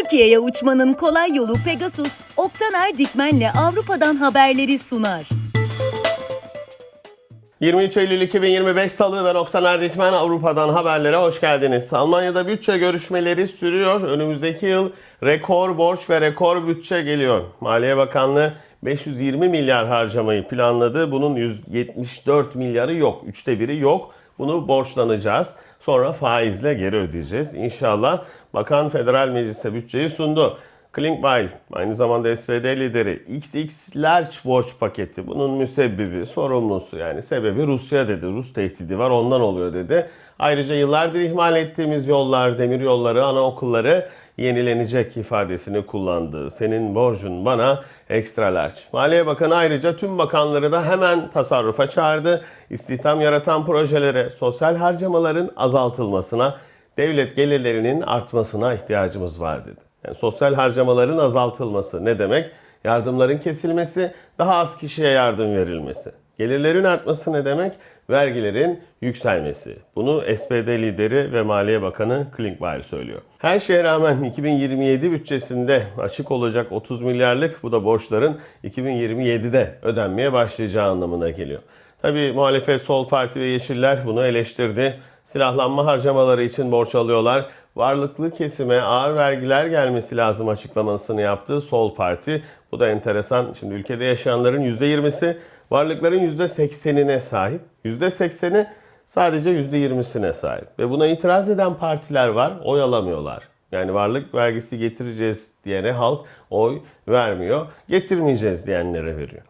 Türkiye'ye uçmanın kolay yolu Pegasus, Oktaner Dikmen'le Avrupa'dan haberleri sunar. 23 Eylül 2025 Salı ben Oktan Erdikmen Avrupa'dan haberlere hoş geldiniz. Almanya'da bütçe görüşmeleri sürüyor. Önümüzdeki yıl rekor borç ve rekor bütçe geliyor. Maliye Bakanlığı 520 milyar harcamayı planladı. Bunun 174 milyarı yok. Üçte biri yok. Bunu borçlanacağız. Sonra faizle geri ödeyeceğiz. İnşallah Bakan Federal Meclis'e bütçeyi sundu. Klinkbeil, aynı zamanda SPD lideri XX Large borç paketi bunun müsebbibi, sorumlusu yani sebebi Rusya dedi. Rus tehdidi var ondan oluyor dedi. Ayrıca yıllardır ihmal ettiğimiz yollar, demir yolları, anaokulları yenilenecek ifadesini kullandı. Senin borcun bana ekstra large. Maliye Bakanı ayrıca tüm bakanları da hemen tasarrufa çağırdı. İstihdam yaratan projelere, sosyal harcamaların azaltılmasına, devlet gelirlerinin artmasına ihtiyacımız var dedi. Yani sosyal harcamaların azaltılması ne demek? Yardımların kesilmesi, daha az kişiye yardım verilmesi. Gelirlerin artması ne demek? Vergilerin yükselmesi. Bunu SPD lideri ve Maliye Bakanı Klinkbeil söylüyor. Her şeye rağmen 2027 bütçesinde açık olacak 30 milyarlık bu da borçların 2027'de ödenmeye başlayacağı anlamına geliyor. Tabii muhalefet Sol Parti ve Yeşiller bunu eleştirdi. Silahlanma harcamaları için borç alıyorlar. Varlıklı kesime ağır vergiler gelmesi lazım açıklamasını yaptı Sol Parti. Bu da enteresan. Şimdi ülkede yaşayanların %20'si varlıkların %80'ine sahip. %80'i sadece %20'sine sahip. Ve buna itiraz eden partiler var, oy alamıyorlar. Yani varlık vergisi getireceğiz diyene halk oy vermiyor. Getirmeyeceğiz diyenlere veriyor.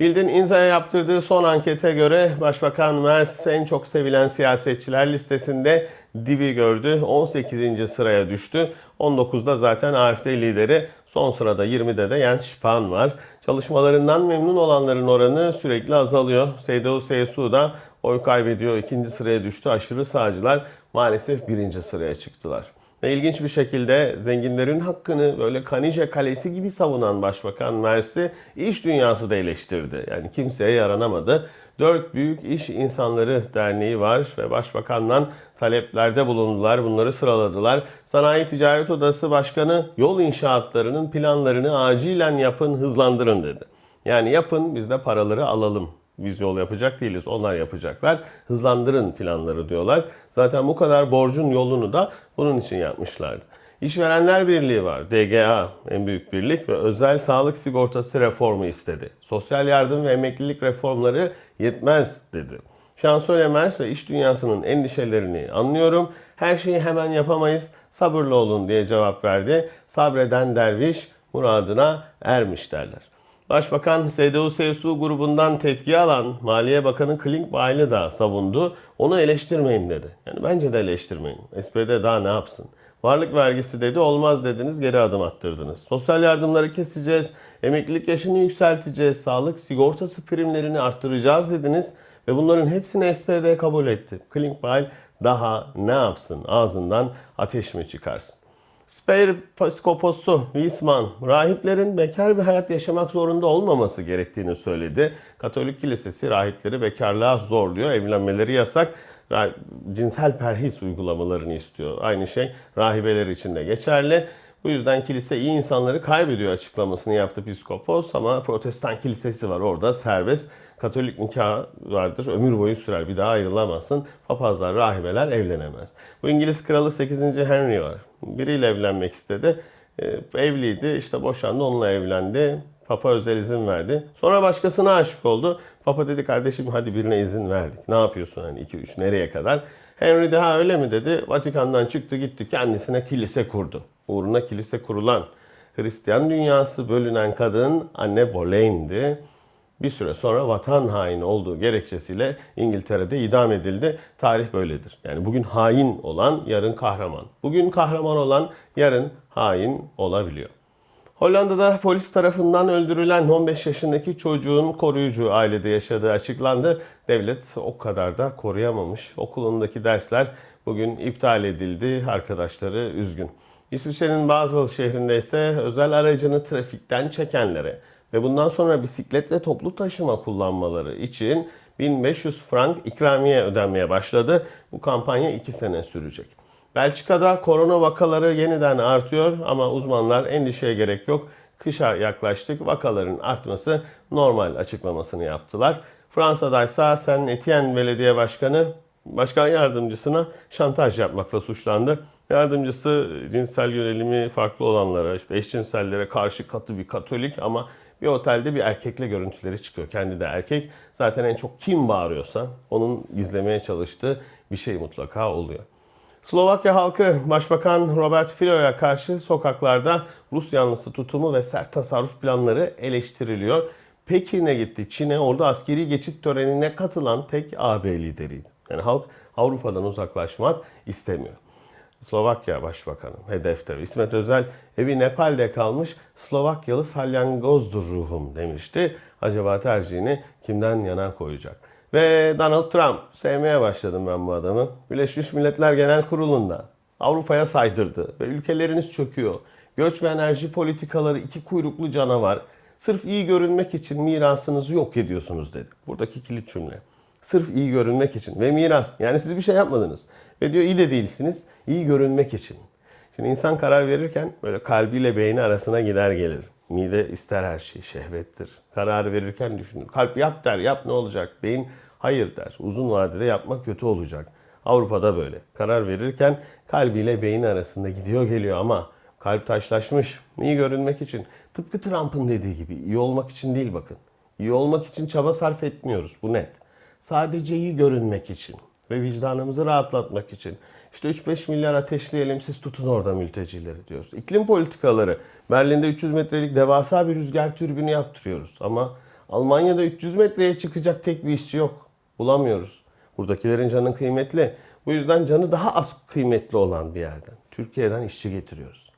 Bildin İnza'ya yaptırdığı son ankete göre Başbakan Merz en çok sevilen siyasetçiler listesinde dibi gördü. 18. sıraya düştü. 19'da zaten AFD lideri. Son sırada 20'de de Jens Spahn var. Çalışmalarından memnun olanların oranı sürekli azalıyor. CDU-CSU da oy kaybediyor. ikinci sıraya düştü. Aşırı sağcılar maalesef birinci sıraya çıktılar. Ve ilginç bir şekilde zenginlerin hakkını böyle Kanije Kalesi gibi savunan Başbakan Mersi iş dünyası da eleştirdi. Yani kimseye yaranamadı. Dört Büyük İş İnsanları Derneği var ve başbakandan taleplerde bulundular. Bunları sıraladılar. Sanayi Ticaret Odası Başkanı yol inşaatlarının planlarını acilen yapın, hızlandırın dedi. Yani yapın biz de paraları alalım. Biz yol yapacak değiliz. Onlar yapacaklar. Hızlandırın planları diyorlar. Zaten bu kadar borcun yolunu da bunun için yapmışlardı. İşverenler Birliği var. DGA en büyük birlik ve özel sağlık sigortası reformu istedi. Sosyal yardım ve emeklilik reformları yetmez dedi. Şansölye Merz ve iş dünyasının endişelerini anlıyorum. Her şeyi hemen yapamayız. Sabırlı olun diye cevap verdi. Sabreden derviş muradına ermiş derler. Başbakan CDU-CSU grubundan tepki alan Maliye Bakanı Klinkbeil'i da savundu. Onu eleştirmeyin dedi. Yani bence de eleştirmeyin. SPD daha ne yapsın? Varlık vergisi dedi olmaz dediniz geri adım attırdınız. Sosyal yardımları keseceğiz, emeklilik yaşını yükselteceğiz, sağlık sigortası primlerini arttıracağız dediniz. Ve bunların hepsini SPD kabul etti. Klinkbeil daha ne yapsın? Ağzından ateş mi çıkarsın? Speyer Pskoposu Wiesmann, rahiplerin bekar bir hayat yaşamak zorunda olmaması gerektiğini söyledi. Katolik Kilisesi rahipleri bekarlığa zorluyor, evlenmeleri yasak, cinsel perhis uygulamalarını istiyor. Aynı şey rahibeler için de geçerli. Bu yüzden kilise iyi insanları kaybediyor açıklamasını yaptı Piskopos ama protestan kilisesi var orada serbest. Katolik nikah vardır ömür boyu sürer bir daha ayrılamazsın. Papazlar, rahibeler evlenemez. Bu İngiliz kralı 8. Henry var. Biriyle evlenmek istedi. Ee, evliydi işte boşandı onunla evlendi. Papa özel izin verdi. Sonra başkasına aşık oldu. Papa dedi kardeşim hadi birine izin verdik. Ne yapıyorsun hani 2-3 nereye kadar? Henry de ha öyle mi dedi. Vatikan'dan çıktı gitti kendisine kilise kurdu. Uğruna kilise kurulan Hristiyan dünyası bölünen kadın Anne Boleyn'di. Bir süre sonra vatan haini olduğu gerekçesiyle İngiltere'de idam edildi. Tarih böyledir. Yani bugün hain olan yarın kahraman. Bugün kahraman olan yarın hain olabiliyor. Hollanda'da polis tarafından öldürülen 15 yaşındaki çocuğun koruyucu ailede yaşadığı açıklandı. Devlet o kadar da koruyamamış. Okulundaki dersler bugün iptal edildi. Arkadaşları üzgün. İsviçre'nin Basel şehrinde ise özel aracını trafikten çekenlere ve bundan sonra bisiklet ve toplu taşıma kullanmaları için 1500 frank ikramiye ödenmeye başladı. Bu kampanya 2 sene sürecek. Belçika'da korona vakaları yeniden artıyor ama uzmanlar endişeye gerek yok. Kışa yaklaştık. Vakaların artması normal açıklamasını yaptılar. Fransa'da ise Saint Etienne Belediye Başkanı başkan yardımcısına şantaj yapmakla suçlandı. Yardımcısı cinsel yönelimi farklı olanlara, işte eşcinsellere karşı katı bir katolik ama bir otelde bir erkekle görüntüleri çıkıyor. Kendi de erkek. Zaten en çok kim bağırıyorsa onun gizlemeye çalıştığı bir şey mutlaka oluyor. Slovakya halkı Başbakan Robert Fico'ya karşı sokaklarda Rus yanlısı tutumu ve sert tasarruf planları eleştiriliyor. Pekin'e gitti. Çin'e orada askeri geçit törenine katılan tek AB lideriydi. Yani halk Avrupa'dan uzaklaşmak istemiyor. Slovakya Başbakanı hedefte. İsmet Özel evi Nepal'de kalmış Slovakyalı salyangozdur ruhum demişti. Acaba tercihini kimden yana koyacak? Ve Donald Trump sevmeye başladım ben bu adamı. Birleşmiş Milletler Genel Kurulu'nda Avrupa'ya saydırdı ve ülkeleriniz çöküyor. Göç ve enerji politikaları iki kuyruklu canavar. Sırf iyi görünmek için mirasınızı yok ediyorsunuz dedi. Buradaki kilit cümle. Sırf iyi görünmek için ve miras. Yani siz bir şey yapmadınız. Ve diyor iyi de değilsiniz. iyi görünmek için. Şimdi insan karar verirken böyle kalbiyle beyni arasına gider gelir. Mide ister her şey, şehvettir. Karar verirken düşünür. Kalp yap der, yap ne olacak? Beyin hayır der. Uzun vadede yapmak kötü olacak. Avrupa'da böyle. Karar verirken kalbiyle beyin arasında gidiyor geliyor ama kalp taşlaşmış. İyi görünmek için. Tıpkı Trump'ın dediği gibi iyi olmak için değil bakın. İyi olmak için çaba sarf etmiyoruz. Bu net. Sadece iyi görünmek için ve vicdanımızı rahatlatmak için. İşte 3-5 milyar ateşleyelim siz tutun orada mültecileri diyoruz. İklim politikaları. Berlin'de 300 metrelik devasa bir rüzgar türbünü yaptırıyoruz. Ama Almanya'da 300 metreye çıkacak tek bir işçi yok. Bulamıyoruz. Buradakilerin canı kıymetli. Bu yüzden canı daha az kıymetli olan bir yerden. Türkiye'den işçi getiriyoruz.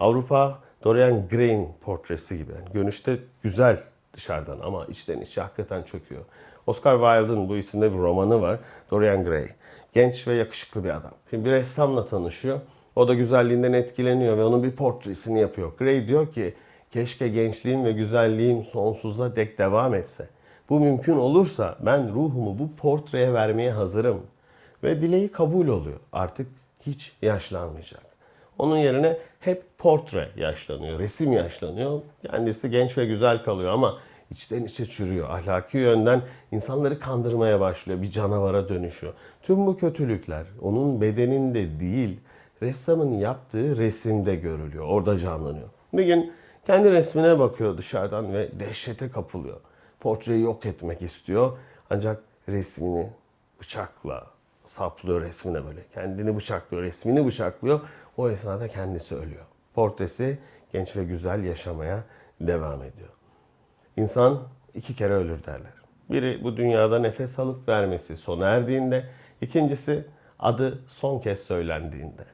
Avrupa Dorian Gray'in portresi gibi. Yani görünüşte güzel dışarıdan ama içten içe hakikaten çöküyor. Oscar Wilde'ın bu isimde bir romanı var. Dorian Gray. Genç ve yakışıklı bir adam. Şimdi bir ressamla tanışıyor. O da güzelliğinden etkileniyor ve onun bir portresini yapıyor. Gray diyor ki keşke gençliğim ve güzelliğim sonsuza dek devam etse. Bu mümkün olursa ben ruhumu bu portreye vermeye hazırım. Ve dileği kabul oluyor. Artık hiç yaşlanmayacak. Onun yerine hep portre yaşlanıyor, resim yaşlanıyor. Kendisi genç ve güzel kalıyor ama içten içe çürüyor. Ahlaki yönden insanları kandırmaya başlıyor, bir canavara dönüşüyor. Tüm bu kötülükler onun bedeninde değil, ressamın yaptığı resimde görülüyor, orada canlanıyor. Bir gün kendi resmine bakıyor dışarıdan ve dehşete kapılıyor. Portreyi yok etmek istiyor ancak resmini bıçakla saplıyor resmine böyle. Kendini bıçaklıyor, resmini bıçaklıyor. O esnada kendisi ölüyor. Portresi genç ve güzel yaşamaya devam ediyor. İnsan iki kere ölür derler. Biri bu dünyada nefes alıp vermesi sona erdiğinde, ikincisi adı son kez söylendiğinde.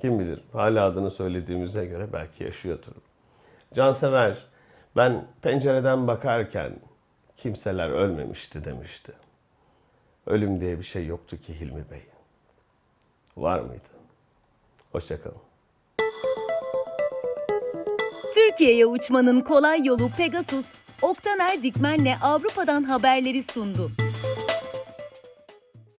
Kim bilir hala adını söylediğimize göre belki yaşıyordur. Cansever ben pencereden bakarken kimseler ölmemişti demişti. Ölüm diye bir şey yoktu ki Hilmi Bey. Var mıydı? Hoşçakalın. Türkiye'ye uçmanın kolay yolu Pegasus, Oktaner Dikmen'le Avrupa'dan haberleri sundu.